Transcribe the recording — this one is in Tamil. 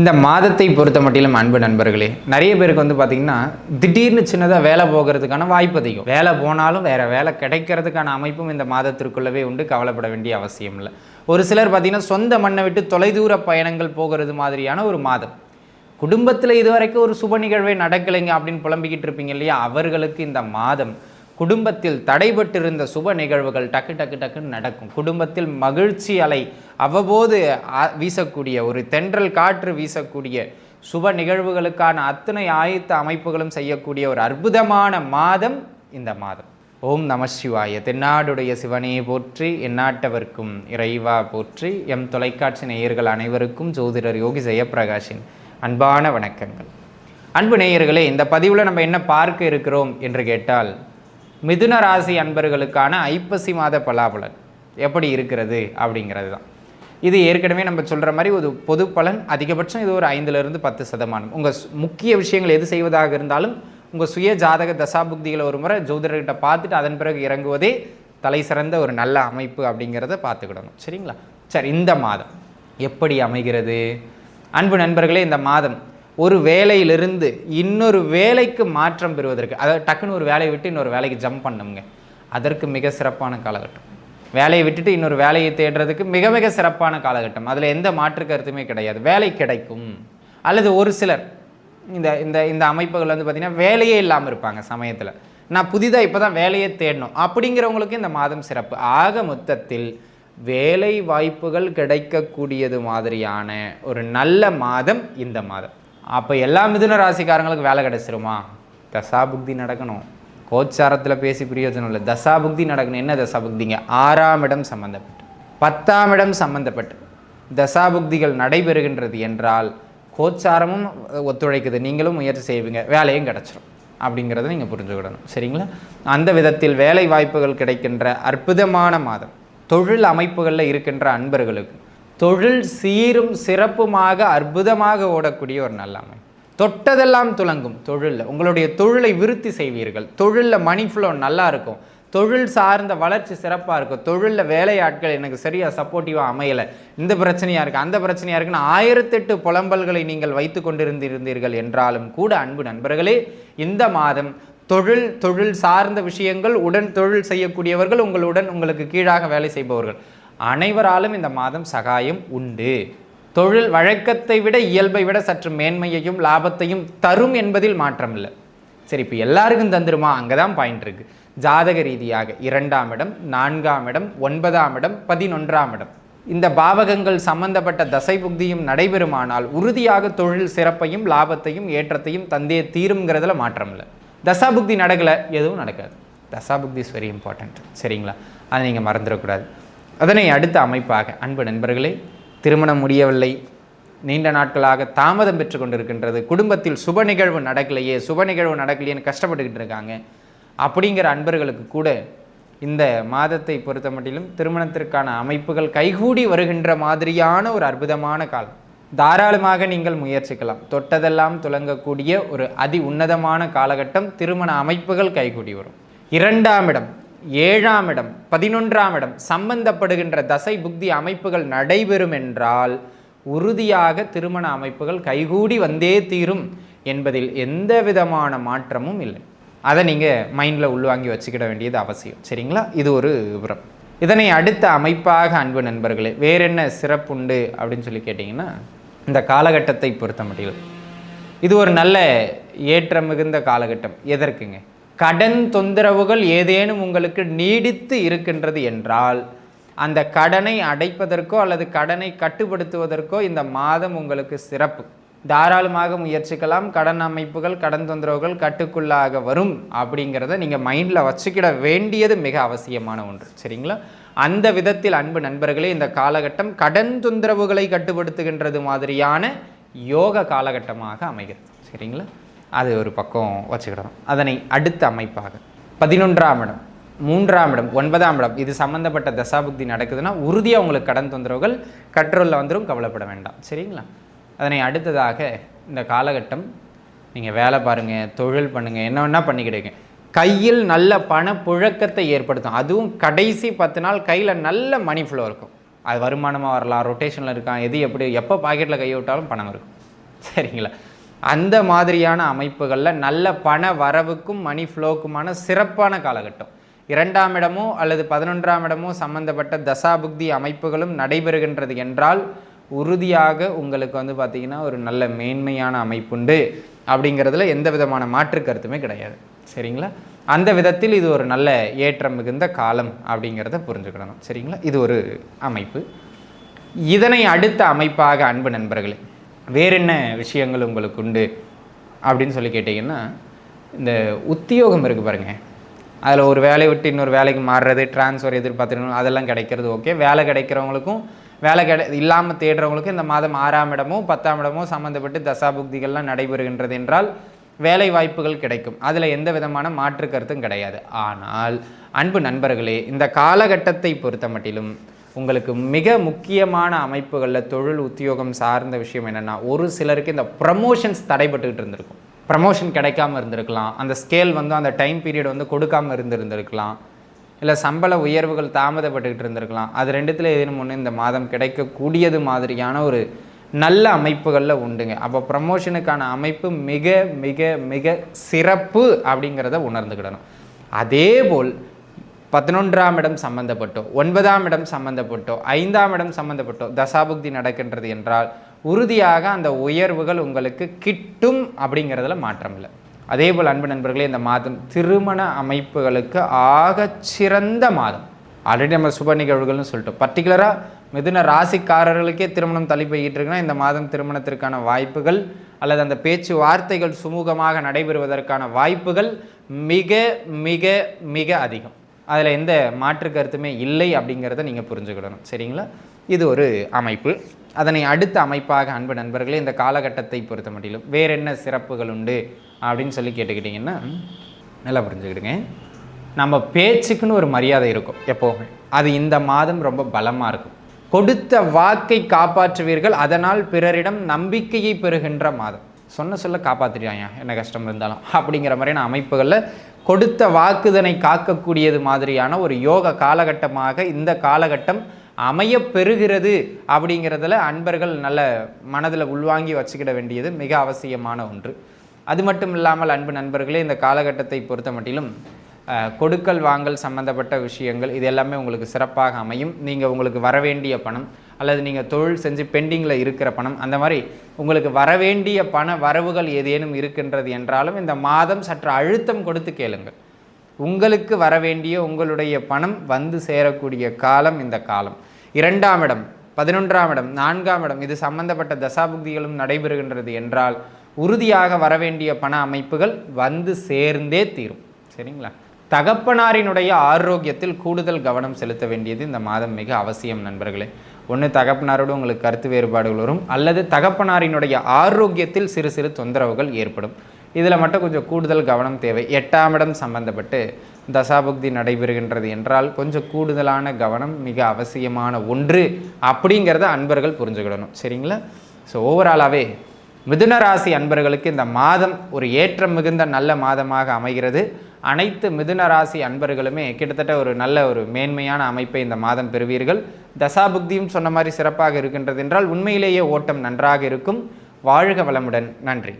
இந்த மாதத்தை பொறுத்த மட்டிலும் அன்பு நண்பர்களே நிறைய பேருக்கு வந்து பார்த்தீங்கன்னா திடீர்னு சின்னதாக வேலை போகிறதுக்கான வாய்ப்பு அதிகம். வேலை போனாலும் வேற வேலை கிடைக்கிறதுக்கான அமைப்பும் இந்த மாதத்திற்குள்ளவே உண்டு கவலைப்பட வேண்டிய அவசியம் இல்லை. ஒரு சிலர் பார்த்தீங்கன்னா சொந்த மண்ணை விட்டு தொலைதூர பயணங்கள் போகிறது மாதிரியான ஒரு மாதம். குடும்பத்தில் இதுவரைக்கும் ஒரு சுப நிகழ்வே நடக்கலைங்க அப்படின்னு புலம்பிக்கிட்டு இருப்பீங்க இல்லையா? அவர்களுக்கு இந்த மாதம் குடும்பத்தில் தடைபட்டிருந்த சுப நிகழ்வுகள் டக்கு டக்கு டக்குன்னு நடக்கும். குடும்பத்தில் மகிழ்ச்சி அலை அவ்வப்போது வீசக்கூடிய ஒரு தென்றல் காற்று வீசக்கூடிய சுப நிகழ்வுகளுக்கான அத்தனை ஆயத்த அமைப்புகளும் செய்யக்கூடிய ஒரு அற்புதமான மாதம் இந்த மாதம். ஓம் நம சிவாய. தென்னாடுடைய சிவனே போற்றி எந்நாட்டவர்க்கும் இறைவா போற்றி எம் தொலைக்காட்சி நேயர்கள் அனைவருக்கும் ஜோதிடர் யோகி ஜெயப்பிரகாஷின் அன்பான வணக்கங்கள். அன்பு நேயர்களே இந்த பதிவில் நம்ம என்ன பார்க்க இருக்கிறோம் என்று கேட்டால் மிதுன ராசி அன்பர்களுக்கான ஐப்பசி மாத பலாபலன். எப்படி இருக்கிறது அப்படிங்கிறது தான் இது ஏற்கனவே நம்ம சொல்கிற மாதிரி ஒரு பொது பலன் அதிகபட்சம் இது ஒரு ஐந்துலேருந்து பத்து சதமானம். உங்கள் முக்கிய விஷயங்கள் எது செய்வதாக இருந்தாலும் உங்கள் சுய ஜாதக தசாபுக்திகளை ஒரு முறை ஜோதிடர்கிட்ட பார்த்துட்டு அதன் பிறகு இறங்குவதே தலை சிறந்த ஒரு நல்ல அமைப்பு அப்படிங்கிறத பார்த்துக்கிடணும். சரிங்களா? சரி இந்த மாதம் எப்படி அமைகிறது? அன்பு நண்பர்களே இந்த மாதம் ஒரு வேலையிலிருந்து இன்னொரு வேலைக்கு மாற்றம் பெறுவதற்கு அதாவது டக்குன்னு ஒரு வேலையை விட்டு இன்னொரு வேலைக்கு ஜம்ப் பண்ணுங்க அதற்கு மிக சிறப்பான காலகட்டம். வேலையை விட்டுட்டு இன்னொரு வேலையை தேடுறதுக்கு மிக மிக சிறப்பான காலகட்டம். அதில் எந்த மாற்று கருத்துமே கிடையாது. வேலை கிடைக்கும். அல்லது ஒரு சிலர் இந்த இந்த இந்த அமைப்புகள் வந்து பார்த்திங்கன்னா வேலையே இல்லாமல் இருப்பாங்க சமயத்தில். நான் புதிதாக இப்போ தான் வேலையை தேடணும். அப்படிங்கிறவங்களுக்கு இந்த மாதம் சிறப்பு. ஆக மொத்தத்தில் வேலை வாய்ப்புகள் கிடைக்கக்கூடியது மாதிரியான ஒரு நல்ல மாதம் இந்த மாதம். அப்போ எல்லா மிதுன ராசிக்காரங்களுக்கு வேலை கிடைச்சிருமா? தசாபுக்தி நடக்கணும். கோச்சாரத்தில் பேசி பிரயோஜனம் இல்லை. தசாபுக்தி நடக்கணும். என்ன தசாபுக்திங்க? ஆறாம் இடம் சம்பந்தப்பட்டு. பத்தாம் இடம் சம்பந்தப்பட்டு. தசாபுக்திகள் நடைபெறுகின்றது என்றால் கோச்சாரமும் ஒத்துழைக்குது. நீங்களும் முயற்சி செய்வீங்க. வேலையும் கிடச்சிரும். அப்படிங்கிறத நீங்கள் புரிஞ்சுக்கிடணும். சரிங்களா? அந்த விதத்தில் வேலை வாய்ப்புகள் கிடைக்கின்ற அற்புதமான மாதம். தொழில் அமைப்புகளில் இருக்கின்ற அன்பர்களுக்கு தொழில் சீரும் சிறப்புமாக அற்புதமாக ஓடக்கூடிய ஒரு நல்ல அமைப்பு தொட்டதெல்லாம் துலங்கும் தொழிலில். உங்களுடைய தொழிலை விருத்தி செய்வீர்கள். தொழிலில் மணி ஃப்ளோ நல்லா இருக்கும். தொழில் சார்ந்த வளர்ச்சி சிறப்பாக இருக்கும். தொழிலில் வேலையாட்கள் எனக்கு சரியாக சப்போர்ட்டிவாக அமையலை. இந்த பிரச்சனையாக இருக்குது அந்த பிரச்சனையாக இருக்குன்னு ஆயிரத்தெட்டு புலம்பல்களை நீங்கள் வைத்து கொண்டிருந்திருந்தீர்கள் என்றாலும் கூட அன்பு நண்பர்களே இந்த மாதம் தொழில் தொழில் சார்ந்த விஷயங்கள் உடன் தொழில் செய்யக்கூடியவர்கள் உங்களுடன் உங்களுக்கு கீழாக வேலை செய்பவர்கள். அனைவராலும் இந்த மாதம் சகாயம் உண்டு. தொழில் வழக்கத்தை விட இயல்பை விட சற்று மேன்மையையும் லாபத்தையும் தரும் என்பதில் மாற்றம் இல்லை சரி இப்போ எல்லாருக்கும் தந்துருமா? அங்கே தான் பாயிண்ட் இருக்கு. ஜாதக ரீதியாக இரண்டாம் இடம் நான்காம் இடம் ஒன்பதாம் இடம் பதினொன்றாம் இடம். இந்த பாவகங்கள் சம்பந்தப்பட்ட தசை புக்தியும் நடைபெறுமானால் உறுதியாக தொழில் சிறப்பையும் லாபத்தையும் ஏற்றத்தையும் தந்தே தீருங்கிறதுல மாற்றம் இல்லை தசாபுக்தி நடக்கலை எதுவும் நடக்காது. தசாபுக்தி இஸ் வெரி இம்பார்ட்டண்ட் சரிங்களா? அதை நீங்கள் மறந்துடக்கூடாது. அதனை அடுத்த அமைப்பாக அன்பு நண்பர்களே திருமணம் முடியவில்லை. நீண்ட நாட்களாக தாமதம் பெற்று கொண்டிருக்கின்றது. குடும்பத்தில் சுப நிகழ்வு நடக்கலையே சுப நிகழ்வு நடக்கலையேன்னு கஷ்டப்பட்டுக்கிட்டு இருக்காங்க. அப்படிங்கிற அன்பர்களுக்கு கூட இந்த மாதத்தை பொறுத்த மட்டிலும் திருமணத்திற்கான அமைப்புகள் கைகூடி வருகின்ற மாதிரியான ஒரு அற்புதமான காலம். தாராளமாக நீங்கள் முயற்சிக்கலாம். தொட்டதெல்லாம் துலங்கக்கூடிய ஒரு அதி உன்னதமான காலகட்டம் திருமண அமைப்புகள் கைகூடி வரும். இரண்டாம் இடம் ஏழாம் இடம் பதினொன்றாம் இடம் சம்பந்தப்படுகின்ற தசை புக்தி அமைப்புகள் நடைபெறும் என்றால் உறுதியாக திருமண அமைப்புகள் கைகூடி வந்தே தீரும் என்பதில் எந்த விதமான மாற்றமும் இல்லை. அதை நீங்கள் மைண்டில் உள்வாங்கி வச்சுக்கிட வேண்டியது அவசியம். சரிங்களா? இது ஒரு விவரம். இதனை அடுத்த அமைப்பாக அன்பு நண்பர்களே வேற என்ன சிறப்புண்டு அப்படின்னு சொல்லி கேட்டிங்கன்னா இந்த காலகட்டத்தை பொறுத்த முடியும் இது ஒரு நல்ல ஏற்றம் மிகுந்த காலகட்டம். எதற்குங்க? கடன் தொந்தரவுகள் ஏதேனும் உங்களுக்கு நீடித்து இருக்கின்றது என்றால் அந்த கடனை அடைப்பதற்கோ அல்லது கடனை கட்டுப்படுத்துவதற்கோ இந்த மாதம் உங்களுக்கு சிறப்பு. தாராளமாக முயற்சிக்கலாம். கடன் அமைப்புகள் கடன் தொந்தரவுகள் கட்டுக்குள்ளாக வரும் அப்படிங்கிறத நீங்கள் மைண்டில் வச்சுக்கிட வேண்டியது மிக அவசியமான ஒன்று. சரிங்களா? அந்த விதத்தில் அன்பு நண்பர்களே இந்த காலகட்டம் கடன் தொந்தரவுகளை கட்டுப்படுத்துகின்றது மாதிரியான யோக காலகட்டமாக அமைகிறது. சரிங்களா? அது ஒரு பக்கம் வச்சுக்கிடணும். அதனை அடுத்த அமைப்பாக. பதினொன்றாம் இடம் மூன்றாம் இடம் ஒன்பதாம் இடம் இது சம்மந்தப்பட்ட தசாபுக்தி நடக்குதுன்னா உறுதியாக உங்களுக்கு கடன் தொந்தரவுகள் கண்ட்ரோலில் வந்துடும் கவலைப்பட வேண்டாம். சரிங்களா? அதனை அடுத்ததாக இந்த காலகட்டம் நீங்கள் வேலை பாருங்கள் தொழில் பண்ணுங்கள் என்ன வேணால் பண்ணிக்கிடுங்க கையில் நல்ல பண புழக்கத்தை ஏற்படுத்தும். அதுவும் கடைசி பத்து நாள் கையில் நல்ல மணி ஃப்ளோ இருக்கும். அது வருமானமாக வரலாம் ரொட்டேஷனில் இருக்கான் எது எப்படி எப்போ பாக்கெட்டில் கை விட்டாலும் பணம் இருக்கும். சரிங்களா? அந்த மாதிரியான அமைப்புகளில் நல்ல பண வரவுக்கும் மணி ஃப்ளோக்குமான சிறப்பான காலகட்டம். இரண்டாம் இடமோ அல்லது பதினொன்றாம் இடமோ சம்பந்தப்பட்ட தசாபுக்தி அமைப்புகளும் நடைபெறுகின்றது என்றால் உறுதியாக உங்களுக்கு வந்து பார்த்திங்கன்னா ஒரு நல்ல மேன்மையான அமைப்புண்டு அப்படிங்கிறதுல எந்த விதமான மாற்று கருத்துமே கிடையாது. சரிங்களா? அந்த விதத்தில் இது ஒரு நல்ல ஏற்றம் மிகுந்த காலம் அப்படிங்கிறத புரிஞ்சுக்கிடணும். சரிங்களா? இது ஒரு அமைப்பு. இதனை அடுத்த அமைப்பாக அன்பு நண்பர்களே வேற என்ன விஷயங்கள் உங்களுக்கு உண்டு அப்படின்னு சொல்லி கேட்டிங்கன்னா இந்த உத்தியோகம் இருக்குது பாருங்கள் அதில் ஒரு வேலையை விட்டு இன்னொரு வேலைக்கு மாறுறது டிரான்ஸ்ஃபர் எதிர்பார்த்துக்கணும் அதெல்லாம் கிடைக்கிறது ஓகே. வேலை கிடைக்கிறவங்களுக்கும் வேலை கிடை இல்லாமல் தேடுறவங்களுக்கும் இந்த மாதம் ஆறாம் இடமோ பத்தாம் இடமோ சம்மந்தப்பட்டு தசாபுக்திகள்லாம் நடைபெறுகின்றது என்றால் வேலை வாய்ப்புகள் கிடைக்கும். அதில் எந்த விதமான மாற்று கருத்தும் கிடையாது. ஆனால் அன்பு நண்பர்களே இந்த காலகட்டத்தை பொறுத்த மட்டிலும் உங்களுக்கு மிக முக்கியமான அமைப்புகளில் தொழில் உத்தியோகம் சார்ந்த விஷயம் என்னென்னா ஒரு சிலருக்கு இந்த ப்ரமோஷன்ஸ் தடைபட்டுக்கிட்டு இருந்திருக்கும். ப்ரமோஷன் கிடைக்காம இருந்திருக்கலாம். அந்த ஸ்கேல் வந்து அந்த டைம் பீரியட் வந்து கொடுக்காம இருந்திருந்திருக்கலாம். இல்லை சம்பள உயர்வுகள் தாமதப்பட்டுக்கிட்டு இருந்திருக்கலாம். அது ரெண்டுத்தில் ஏதேனும் ஒன்று இந்த மாதம் கிடைக்கக்கூடியது மாதிரியான ஒரு நல்ல அமைப்புகளில் உண்டுங்க. அப்போ ப்ரமோஷனுக்கான அமைப்பு மிக மிக மிக சிறப்பு அப்படிங்கிறத உணர்ந்துக்கிடணும். அதே போல் பதினொன்றாம் இடம் சம்பந்தப்பட்டோ ஒன்பதாம் இடம் சம்பந்தப்பட்டோ ஐந்தாம் இடம் சம்பந்தப்பட்டோ தசாபுக்தி நடக்கின்றது என்றால் உறுதியாக அந்த உயர்வுகள் உங்களுக்கு கிட்டும் அப்படிங்கிறதுல மாற்றம் இல்லை. அதே போல் அன்பு நண்பர்களே இந்த மாதம் திருமண அமைப்புகளுக்கு ஆக சிறந்த மாதம். ஆல்ரெடி நம்ம சுப நிகழ்வுகள்னு சொல்லிட்டோம். பர்டிகுலராக மிதுன ராசிக்காரர்களுக்கே திருமணம் தள்ளி போய்கிட்டு இருக்குன்னா இந்த மாதம் திருமணத்திற்கான வாய்ப்புகள் அல்லது அந்த பேச்சு வார்த்தைகள் சுமூகமாக நடைபெறுவதற்கான வாய்ப்புகள் மிக மிக மிக அதிகம். அதில் எந்த மாற்று கருத்துமே இல்லை அப்படிங்கிறத நீங்கள் புரிஞ்சுக்கிடணும். சரிங்களா? இது ஒரு அமைப்பு. அதனை அடுத்த அமைப்பாக அன்பு நண்பர்களே இந்த காலகட்டத்தை பொறுத்த மட்டிலும் வேற என்ன சிறப்புகள் உண்டு அப்படின்னு சொல்லி கேட்டுக்கிட்டிங்கன்னா நல்லா புரிஞ்சுக்கிடுங்க. நம்ம பேச்சுக்குன்னு ஒரு மரியாதை இருக்கும் எப்போவுமே. அது இந்த மாதம் ரொம்ப பலமாக இருக்கும். கொடுத்த வாக்கை காப்பாற்றுவீர்கள் அதனால் பிறரிடம் நம்பிக்கையை பெறுகின்ற மாதம். சொன்ன சொல்ல காப்பாற்றிடுவாங்க என்ன கஷ்டம் இருந்தாலும். அப்படிங்கிற மாதிரியான அமைப்புகளில் கொடுத்த வாக்குதனை காக்கக்கூடியது மாதிரியான ஒரு யோக காலகட்டமாக இந்த காலகட்டம் அமைய பெறுகிறது அப்படிங்கிறதுல அன்பர்கள் நல்ல மனதில் உள்வாங்கி வச்சுக்கிட வேண்டியது மிக அவசியமான ஒன்று. அது மட்டும் இல்லாமல் அன்பு நண்பர்களே இந்த காலகட்டத்தை பொறுத்த மட்டிலும் கொடுக்கல் வாங்கல் சம்பந்தப்பட்ட விஷயங்கள் இது எல்லாமே உங்களுக்கு சிறப்பாக அமையும். நீங்கள் உங்களுக்கு வரவேண்டிய பணம் அல்லது நீங்கள் தொழில் செஞ்சு பெண்டிங்கில் இருக்கிற பணம் அந்த மாதிரி உங்களுக்கு வரவேண்டிய பண வரவுகள் ஏதேனும் இருக்கின்றது என்றாலும் இந்த மாதம் சற்று அழுத்தம் கொடுத்து கேளுங்கள். உங்களுக்கு வரவேண்டிய உங்களுடைய பணம் வந்து சேரக்கூடிய காலம் இந்த காலம். இரண்டாம் இடம் பதினொன்றாம் இடம் நான்காம் இடம் இது சம்பந்தப்பட்ட தசாபுக்திகளும் நடைபெறுகின்றது என்றால் உறுதியாக வரவேண்டிய பண அமைப்புகள் வந்து சேர்ந்தே தீரும். சரிங்களா? தகப்பனாரினுடைய ஆரோக்கியத்தில் கூடுதல் கவனம் செலுத்த வேண்டியது இந்த மாதம் மிக அவசியம் நண்பர்களே. ஒன்று தகப்பனாரோடு உங்களுக்கு கருத்து வேறுபாடுகள் வரும். அல்லது தகப்பனாரினுடைய ஆரோக்கியத்தில் சிறு சிறு தொந்தரவுகள் ஏற்படும். இதில் மட்டும் கொஞ்சம் கூடுதல் கவனம் தேவை. எட்டாம் இடம் சம்பந்தப்பட்டு தசாபுக்தி நடைபெறுகின்றது என்றால் கொஞ்சம் கூடுதலான கவனம் மிக அவசியமான ஒன்று அப்படிங்கிறத அன்பர்கள் புரிஞ்சுக்கிடணும். சரிங்களா? ஸோ ஓவராலாகவே மிதுன ராசி அன்பர்களுக்கு இந்த மாதம் ஒரு ஏற்றம் மிகுந்த நல்ல மாதமாக அமைகிறது. அனைத்து மிதுன ராசி அன்பர்களுமே கிட்டத்தட்ட ஒரு நல்ல ஒரு மேன்மையான அமைப்பை இந்த மாதம் பெறுவீர்கள். தசாபுக்தியும் சொன்ன மாதிரி சிறப்பாக இருக்கின்றது என்றால் உண்மையிலேயே ஓட்டம் நன்றாக இருக்கும். வாழ்க வளமுடன். நன்றி.